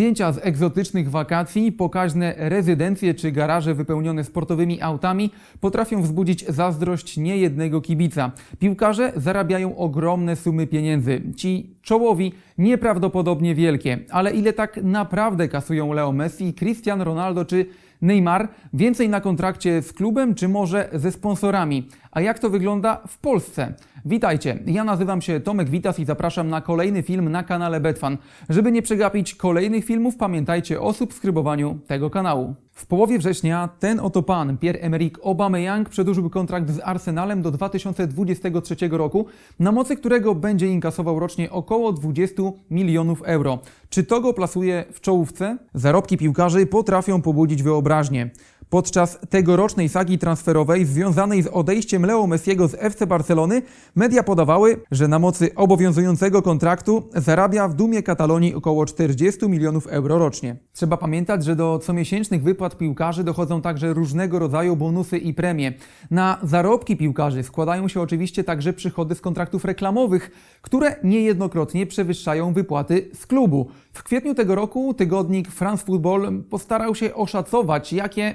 Zdjęcia z egzotycznych wakacji, pokaźne rezydencje czy garaże wypełnione sportowymi autami potrafią wzbudzić zazdrość niejednego kibica. Piłkarze zarabiają ogromne sumy pieniędzy. Ci czołowi nieprawdopodobnie wielkie. Ale ile tak naprawdę kasują Leo Messi, Cristiano Ronaldo czy Neymar? Więcej na kontrakcie z klubem czy może ze sponsorami? A jak to wygląda w Polsce? Witajcie, ja nazywam się Tomek Witas i zapraszam na kolejny film na kanale Betfan. Żeby nie przegapić kolejnych filmów, pamiętajcie o subskrybowaniu tego kanału. W połowie września ten oto pan, Pierre-Emerick Aubameyang, przedłużył kontrakt z Arsenalem do 2023 roku, na mocy którego będzie inkasował rocznie około 20 milionów euro. Czy to go plasuje w czołówce? Zarobki piłkarzy potrafią pobudzić wyobraźnię. Podczas tegorocznej sagi transferowej związanej z odejściem Leo Messiego z FC Barcelony, media podawały, że na mocy obowiązującego kontraktu zarabia w dumie Katalonii około 40 milionów euro rocznie. Trzeba pamiętać, że do comiesięcznych wypłat piłkarzy dochodzą także różnego rodzaju bonusy i premie. Na zarobki piłkarzy składają się oczywiście także przychody z kontraktów reklamowych, które niejednokrotnie przewyższają wypłaty z klubu. W kwietniu tego roku tygodnik France Football postarał się oszacować, jakie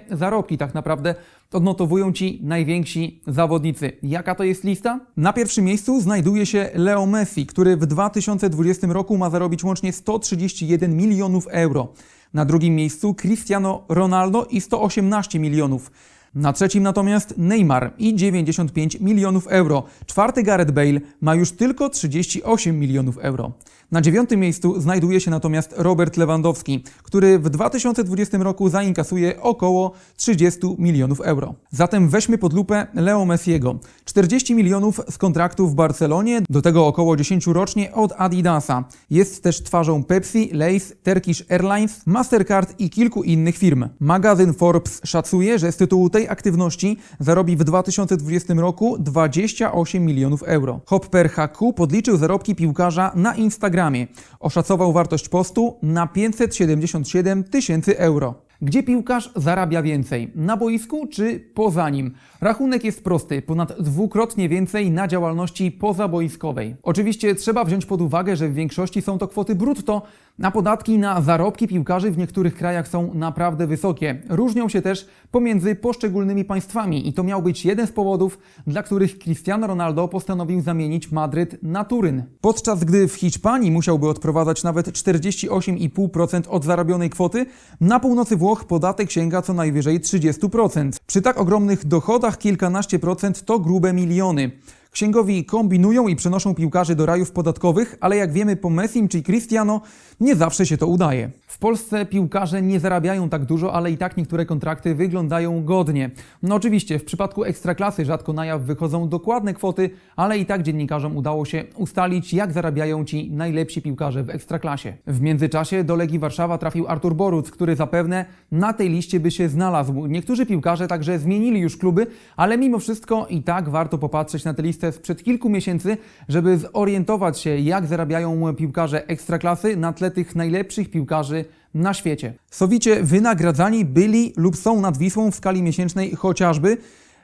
tak naprawdę odnotowują ci najwięksi zawodnicy. Jaka to jest lista? Na pierwszym miejscu znajduje się Leo Messi, który w 2020 roku ma zarobić łącznie 131 milionów euro. Na drugim miejscu Cristiano Ronaldo i 118 milionów. Na trzecim natomiast Neymar i 95 milionów euro. Czwarty Gareth Bale ma już tylko 38 milionów euro. Na dziewiątym miejscu znajduje się natomiast Robert Lewandowski, który w 2020 roku zainkasuje około 30 milionów euro. Zatem weźmy pod lupę Leo Messiego. 40 milionów z kontraktu w Barcelonie, do tego około 10 rocznie od Adidasa. Jest też twarzą Pepsi, Lays, Turkish Airlines, Mastercard i kilku innych firm. Magazyn Forbes szacuje, że z tytułu tej aktywności zarobi w 2020 roku 28 milionów euro. Hopper HQ podliczył zarobki piłkarza na Instagramie. Oszacował wartość postu na 577 tysięcy euro. Gdzie piłkarz zarabia więcej? Na boisku czy poza nim? Rachunek jest prosty, ponad dwukrotnie więcej na działalności pozaboiskowej. Oczywiście trzeba wziąć pod uwagę, że w większości są to kwoty brutto, a podatki na zarobki piłkarzy w niektórych krajach są naprawdę wysokie. Różnią się też pomiędzy poszczególnymi państwami i to miał być jeden z powodów, dla których Cristiano Ronaldo postanowił zamienić Madryt na Turyn. Podczas gdy w Hiszpanii musiałby odprowadzać nawet 48,5% od zarobionej kwoty, na północy Włoch podatek sięga co najwyżej 30%. Przy tak ogromnych dochodach kilkanaście procent to grube miliony. Księgowi kombinują i przenoszą piłkarzy do rajów podatkowych, ale jak wiemy po Messim czy Cristiano, nie zawsze się to udaje. W Polsce piłkarze nie zarabiają tak dużo, ale i tak niektóre kontrakty wyglądają godnie. No oczywiście, w przypadku ekstraklasy rzadko na jaw wychodzą dokładne kwoty, ale i tak dziennikarzom udało się ustalić, jak zarabiają ci najlepsi piłkarze w ekstraklasie. W międzyczasie do Legii Warszawa trafił Artur Boruc, który zapewne na tej liście by się znalazł. Niektórzy piłkarze także zmienili już kluby, ale mimo wszystko i tak warto popatrzeć na tę listę sprzed kilku miesięcy, żeby zorientować się, jak zarabiają piłkarze ekstraklasy na tle tych najlepszych piłkarzy na świecie. Sowicie wynagradzani byli lub są nad Wisłą w skali miesięcznej chociażby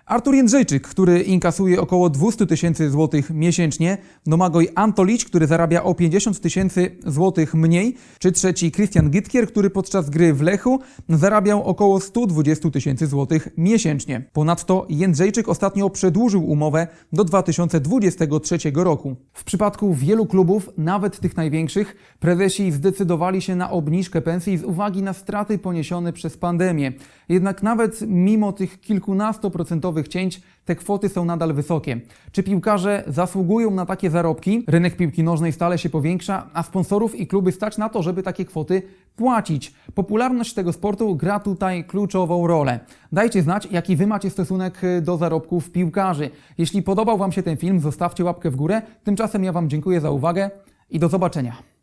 Artur Jędrzejczyk, który inkasuje około 200 tysięcy złotych miesięcznie, Domagoj Antolić, który zarabia o 50 tysięcy złotych mniej, czy trzeci Christian Gytkier, który podczas gry w Lechu zarabiał około 120 tysięcy złotych miesięcznie. Ponadto Jędrzejczyk ostatnio przedłużył umowę do 2023 roku. W przypadku wielu klubów, nawet tych największych, prezesi zdecydowali się na obniżkę pensji z uwagi na straty poniesione przez pandemię. Jednak nawet mimo tych kilkunastoprocentowych cięć, te kwoty są nadal wysokie. Czy piłkarze zasługują na takie zarobki? Rynek piłki nożnej stale się powiększa, a sponsorów i kluby stać na to, żeby takie kwoty płacić. Popularność tego sportu gra tutaj kluczową rolę. Dajcie znać, jaki Wy macie stosunek do zarobków piłkarzy. Jeśli podobał Wam się ten film, zostawcie łapkę w górę. Tymczasem ja Wam dziękuję za uwagę i do zobaczenia.